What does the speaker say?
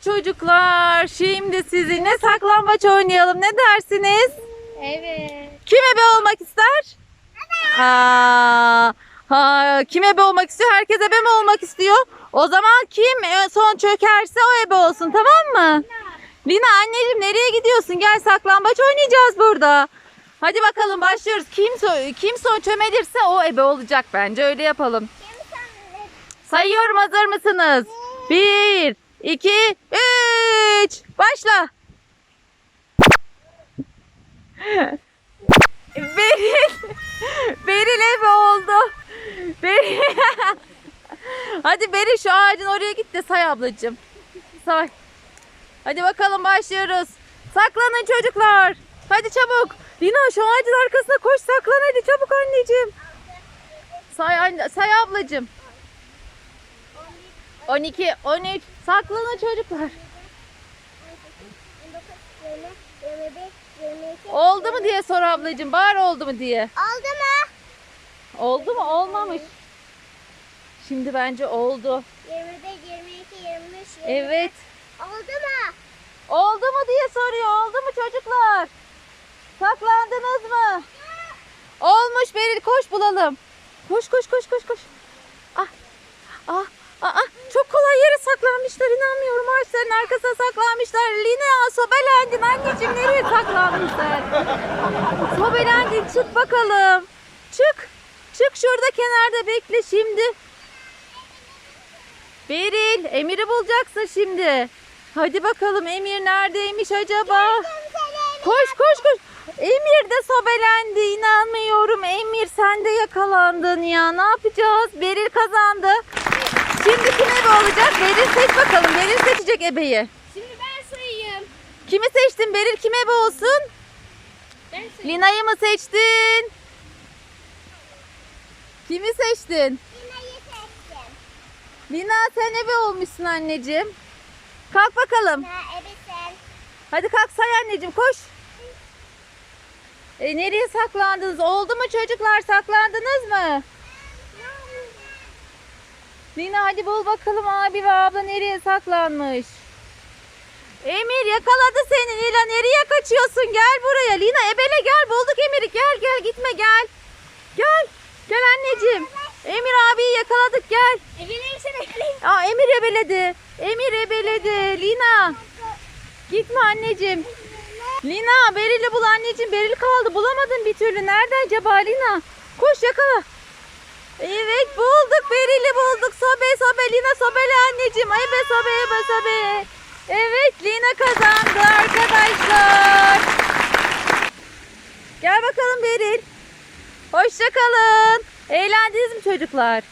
Evet çocuklar, şimdi sizinle saklambaç oynayalım. Ne dersiniz? Evet. Kim ebe olmak ister? Aa, ha, kim ebe olmak istiyor? Herkes ebe mi olmak istiyor? O zaman kim en son çökerse o ebe olsun tamam mı? Lina anneciğim nereye gidiyorsun? Gel saklambaç oynayacağız burada. Hadi bakalım başlıyoruz. Kim, so- kim son çömelirse o ebe olacak bence. Öyle yapalım. Sayıyorum hazır mısınız? Bir, iki, üç. Başla. Beril. Beril ebe oldu. Beril. Hadi Beril şu ağacın oraya git de say ablacığım. Say. Hadi bakalım başlıyoruz. Saklanın çocuklar. Hadi çabuk. Lina şu ağacın arkasına koş saklan hadi çabuk anneciğim. Say, anne, say ablacığım. 12, 13. Saklanın çocuklar. 22. Oldu mu diye sor ablacığım. Bağır oldu mu diye. Oldu mu? Oldu mu? Olmamış. Şimdi bence oldu. 21, 22, 23, 24. Evet. Oldu mu? Oldu mu diye soruyor. Oldu mu çocuklar? Saklandınız mı? Olmuş Beril koş bulalım. Koş koş koş koş koş. Ah. Ah. Ah. Çok kolay yere saklanmışlar inanmıyorum ağaçların arkasına saklanmışlar. Lina sobelendin anneciğim nereye saklandın sen? sobelendin çık bakalım. Çık. Çık şurada kenarda bekle şimdi. Beril Emir'i bulacaksın şimdi. Hadi bakalım Emir neredeymiş acaba? Koş koş koş. Emir de sobelendi inanmıyorum. Emir sen de yakalandın ya. Ne yapacağız? Beril kazandı. Şimdi kim ebe olacak? Beril seç bakalım. Beril seçecek ebeyi. Şimdi ben sayayım. Kimi seçtin? Beril kim ebe olsun? Ben sayayım. Lina'yı mı seçtin? Kimi seçtin? Lina'yı seçtim. Lina sen ebe olmuşsun anneciğim. Kalk bakalım. Evet sen. Hadi kalk say anneciğim koş. E, nereye saklandınız? Oldu mu çocuklar? Saklandınız mı? Lina hadi bul bakalım abi ve abla nereye saklanmış. Emir yakaladı seni Lina. Nereye kaçıyorsun? Gel buraya. Lina ebele gel. Bulduk Emir'i. Gel gel gitme gel. Gel. Gel anneciğim. Emir abiyi yakaladık gel. Eveleyim seni eveleyim. Aa Emir ebeledi. Emir ebeledi. Lina. Gitme anneciğim. Lina Beril'i bul anneciğim. Beril kaldı. Bulamadın bir türlü. Nerede acaba Lina? Koş yakala. Evet bulduk. Beril'i bulduk. Sobe sobe Lina sobele anneciğim. Ay be sobe be sobe. Evet Lina kazandı arkadaşlar. Gel bakalım Beril. Hoşça kalın. Eğlendiniz mi çocuklar?